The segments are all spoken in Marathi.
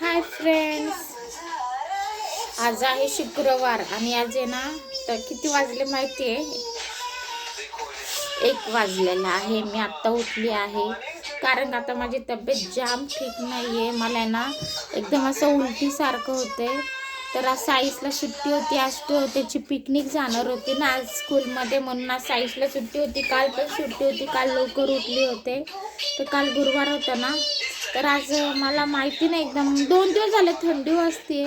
हाय फ्रेंड्स आज आहे शुक्रवार आणि आज आहे ना तर किती वाजले माहिती आहे एक वाजलेला आहे. मी आत्ता उठली आहे. कारण आता माझी तब्येत जाम ठीक नाही आहे मला आहे ना एकदम असं उलटीसारखं होते तर आज साईसला सुट्टी होती. आज तो त्याची पिकनिक जाणार होती ना आज स्कूलमध्ये. म्हणून आज साईसला सुट्टी होती. काल पण सुट्टी होती. काल लवकर उठली होते. तर काल गुरुवार होता ना. तर आज मला माहिती नाही एकदम दोन दिवस झाले थंडी वाजते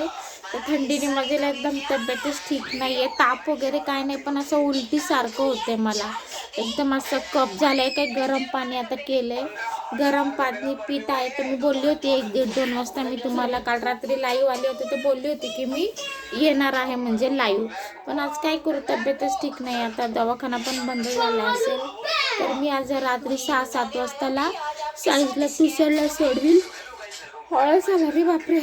तर थंडीने माझी एकदम तब्येतच ठीक नाही आहे ताप वगैरे काय नाही पण असं उलटीसारखं होते मला. एकदम असं कप झालं आहे काय गरम पाणी आता केलं आहे गरम पाणी पित आहे तर मी बोलली होती एक दीड दोन वाजता मी तुम्हाला काल रात्री लाईव्ह आली होती तर बोलली होती की मी येणार आहे म्हणजे लाईव्ह पण आज काय करू तब्येतच ठीक नाही आता दवाखाना पण बंद झाला असेल. तर मी आज रात्री सहा सात वाजताला साईजला तुषारला सोडवील हळद आला रे बापरे.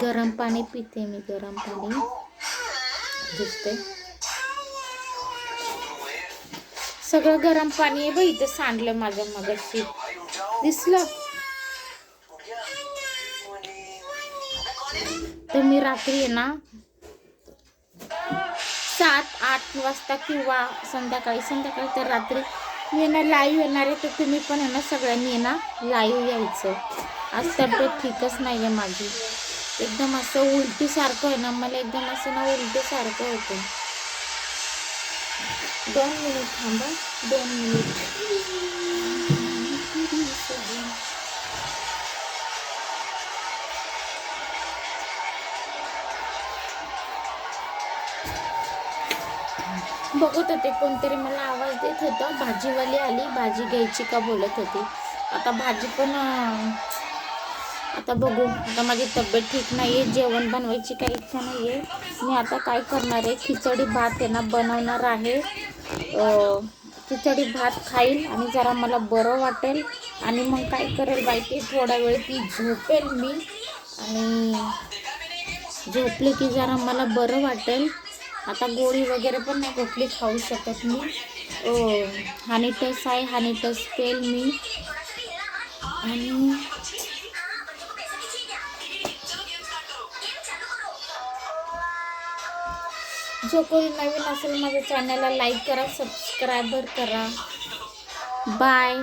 गरम पाणी पिते मी गरम पाणी. दिसते सगळं गरम पाणी आहे बघ इथं सांडलं माझ्या मगाशी. दिसलं? तर मी रात्री आहे ना सात आठ वाजता किंवा संध्याकाळी संध्याकाळी तर रात्री मी ना लाईव्ह येणार आहे तर तुम्ही पण आहे ना सगळ्यांनी ना लाईव्ह यायचं. आज तब्येत ठीकच नाही आहे माझी. एकदम असं उलटीसारखं आहे ना मला एकदम असं ना उलटीसारखं होतं. दोन मिनिट थांबा दोन मिनिट. बघत होते कोणतरी मला आवाज देत होता. भाजीवाली आली भाजी घ्यायची का बोलत होती. आता भाजी पण आता बघू. आता माझी तब्येत ठीक नाही आहे जेवण बनवायची काही इच्छा नाही आहे मी आता काय करणार आहे? खिचडी भात आहे ना बनवणार आहे. खिचडी भात खाईल आणि जरा मला बरं वाटेल. आणि मग काय करेल बाई ते थोडा वेळ ती झोपेल मी. आणि झोपले की जरा मला बरं वाटेल. आता गोळी वगैरे पण नाही कुठली खाऊ शकत मी. हो, हानिटस आहे हानिटस तेल मी. आणि जो कोणी नवीन असेल माझ्या चॅनलला लाईक करा सबस्क्रायबर करा. बाय